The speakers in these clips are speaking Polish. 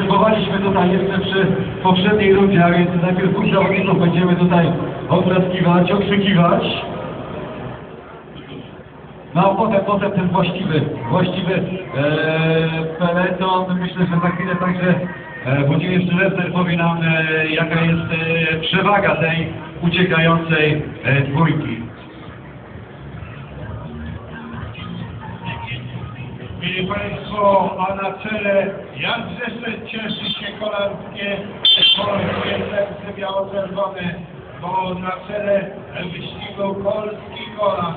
obserwowaliśmy tutaj jeszcze przy poprzedniej rundzie, a więc najpierw zawodników będziemy tutaj oklaskiwać, okrzykiwać. No a potem, potem ten właściwy, właściwy e, peleton, myślę, że za chwilę także e, Włodzimierz Żelezner powie nam, e, jaka jest e, przewaga tej uciekającej e, dwójki. Mili Państwo, a na czele jakże cieszy się kolarskie, polskie serce biało-czerwone, bo na czele wyścigu polski kolarz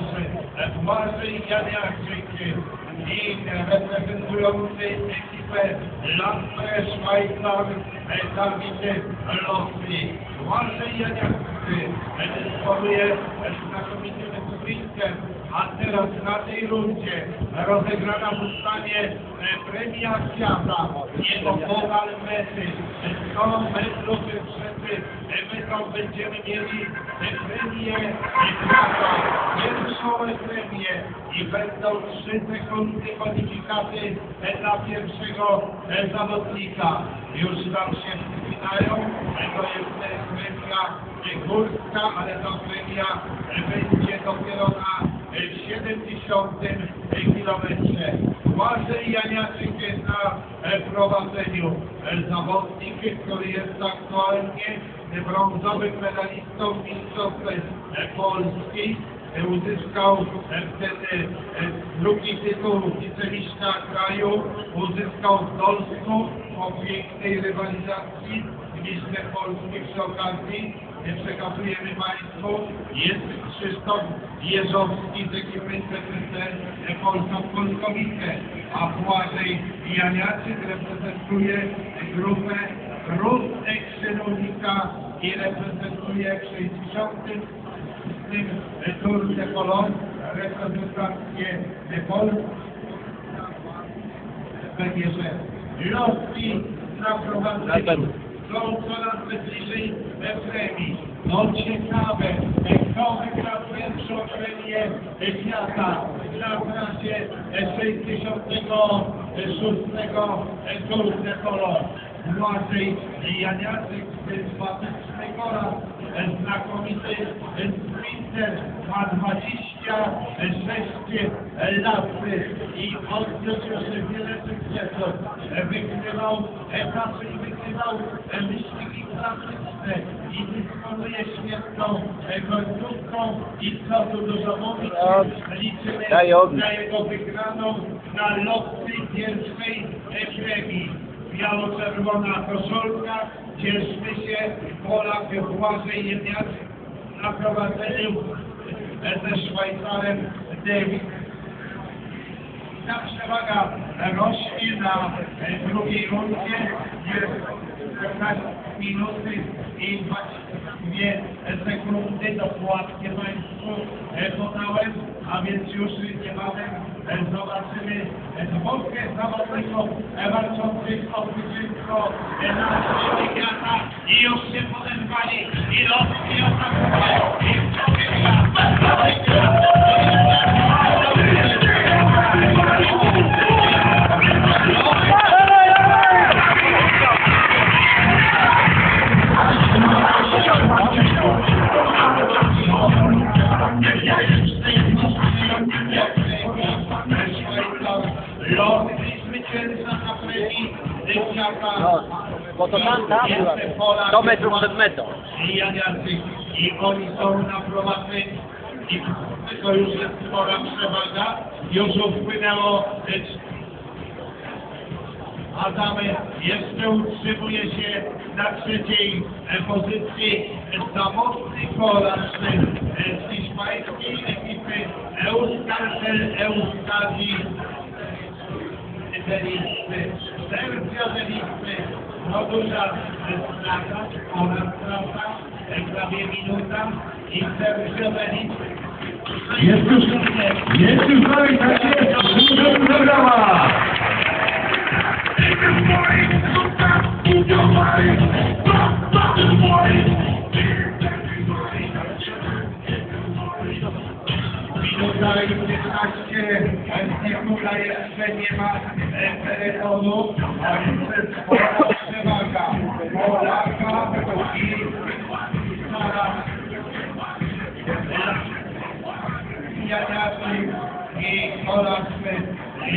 Błażej Janiaczyk i reprezentujący ekipę Lamprę Szwajcar Dawid Losy. Błażej Janiaczyk dysponuje znakomitym sprintem, a teraz na tej rundzie rozegrana zostanie e, premia świata. Jego powal mety. 100 metrów przed e, metą będziemy mieli e, premię świata. Pierwszą premię i będą 3 sekundy kwalifikaty e, dla pierwszego zawodnika. Już tam się wspinają. To jest premia górska, ale ta premia będzie dopiero na w 70 kilometrze. Błażej Janiaczyk jest na prowadzeniu. Zawodnik, który jest aktualnie brązowym medalistą Mistrzostw Polski. Uzyskał wtedy e, drugi tytuł wicemistrza kraju. Uzyskał w Dolsku po pięknej rywalizacji mistrzem Polski przy okazji przekazujemy Państwu. Jest Krzysztof Jeżowski z ekipy CPC Polską Polskowice, a Błażej Janiaczyk reprezentuje grupę Rus Eksynonika i reprezentuje w 60. Tour de Colon reprezentację Polski będzie Loski na prowadzeniu są coraz bliżej premii. No ciekawe, kto wygra pierwszą premię świata na trasie 66 Tour de Color. Janiaczyk, sympatyczny kolarz, znakomity sprinter, ma 26 lat i odniósł wiele sukcesów. Wygrywał etapy i wygrywał wyścigi klasyczne i dysponuje świetną końcówką i co tu dużo mówić, liczymy na jego wygraną na lotny pierwszej premii. Biało-czerwona koszulka, cieszmy się, Polak Błażej Jemiak na prowadzeniu ze Szwajcarem David. Ta przewaga rośnie na e, drugiej rundzie, jest 14 minuty i 22 sekundy, dokładnie Państwu e, podałem, a więc już niebawem e, zobaczymy dwóch zawodników walczących o zwycięstwo na świata. I już się podezwali i losy to tam, tam była. 100 metrów przed metą. I oni są na prowadzeniu. I to już jest spora przewaga. Już upłynęło e, Adamy jeszcze utrzymuje się na trzeciej e, pozycji samotny kolarz e, z hiszpańskiej ekipy Euskartel Euskadi Delisty. Sergio Delisty. No duża strata, ona strata, prawie minuta i Sergio Delisty. Jest już, jest już dalej, tak jest, dużo programa. Minuta i 15 wydaje, że nie ma telefonu, a jest przewaga Polaka i Sara. Janacy i Polacy,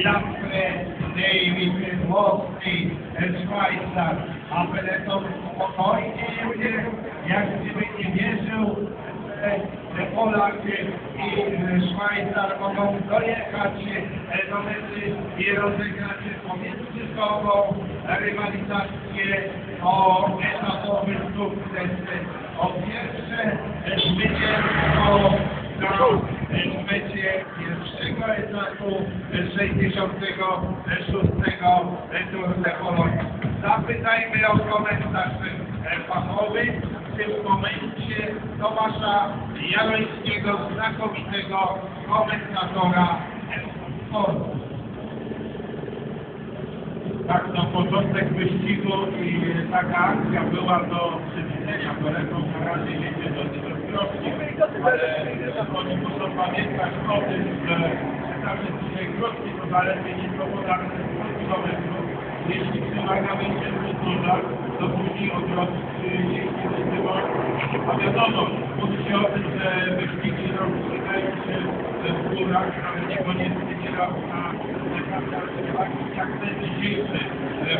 Jafry, Davis, Włoski, Szwajcar. A Peleton spokojnie ludzie, jak gdyby nie wierzył, że Polak i Szwajcar mogą dojechać e, do mety i rozegrać pomiędzy sobą rywalizację o etatowy sukces. O pierwsze zwycięstwo na mecie pierwszego etapu 66. Tour de. Zapytajmy o komentarz e, fachowy w tym momencie Tomasza Jarońskiego, znakomitego komentatora sportu. Tak, no początek wyścigu i taka akcja była do przewidzenia, kolegom na razie jedzie do Dniepropetrovski, ale oni muszą pamiętać o tym, że przekażę dzisiaj krótki, to zaledwie 100 km. Jeśli przewaga będzie zbyt duża, to później odwrot jeździ wyzywa. A wiadomo, mówi się o tym, że wyścigi rozstrzygają się w górach, ale niekoniecznie nie na jak ten dzisiejszy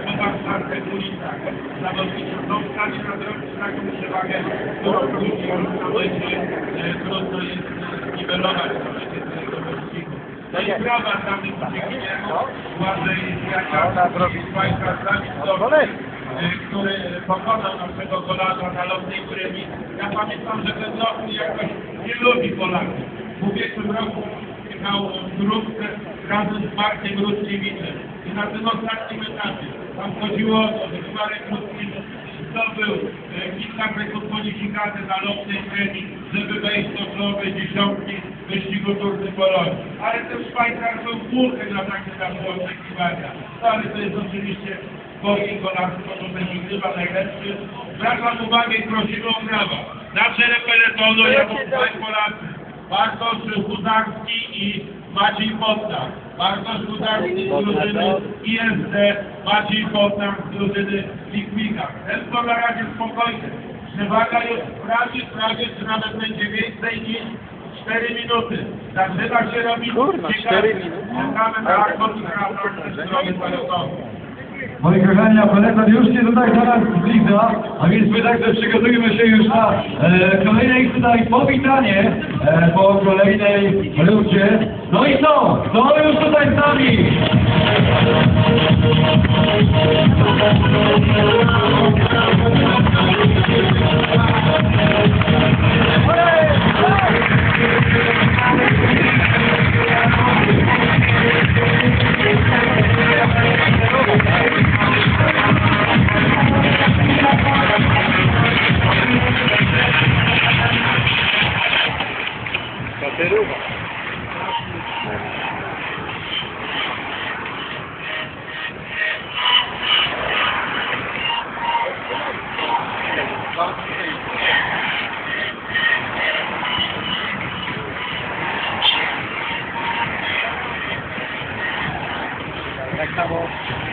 poważny ulicach zawodnicy są w stanie nadrobić taką przewagę, którą na będzie e, trudno jest e, niwelować w. No i prawa tam uciekniemu, Błażej Jaka, Państwa Zawistowski, który pokonał naszego kolarza na lotnej premii. Ja pamiętam, że ten lotny jakoś nie lubi Polaków. W ubiegłym roku jechał grupkę razem z Markiem Ruszkiewiczem. I na tym ostatnim etapie tam chodziło o to, że Marek Ruszkiewicz zdobył e, kilka sekund bonifikaty na lotnej premii, żeby wejść do czołowej dziesiątki wyścigu Tour de Pologne. Ale ten Szwajcar był głuchy na takie tam oczekiwania. Ale to jest oczywiście Polski kolarstwo, to będzie chyba najlepszy. Zwracam uwagę i prosimy o brawa. Na czele peletonu jaką dwaj Polacy. Bartosz Hudarski i Maciej Potak. Bartosz Hudarski z drużyny ISD, Maciej Potak z drużyny Likwika. Ten to na razie spokojny. Przewaga jest prawie, prawie, czy nawet będzie więcej niż 4 minuty. Zaczyna się robić minuty? Czekamy na kontrakt ze strony peletonu. Moi kochani, a peleton już się tutaj zaraz zbliża, a więc my także przygotujmy się już na e, kolejne tutaj powitanie e, po kolejnej rundzie. No i co? Co już tutaj z nami? Tak samo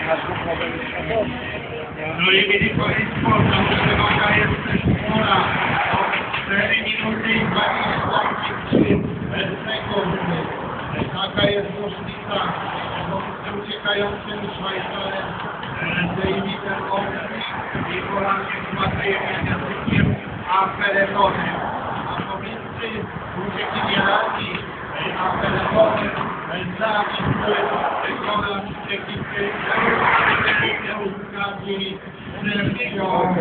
nasz ruch może być No i mieli Państwo, że przewaga jest też spora. O 4 minuty i 23 sekundy. Taka jest różnica pomiędzy uciekającym Szwajcarem Davidem Owskim i Polakiem Matejem a peletonem. A pomiędzy uciekinierami a peletonem e, zawsze kolarz ekipy Euskadi Sergio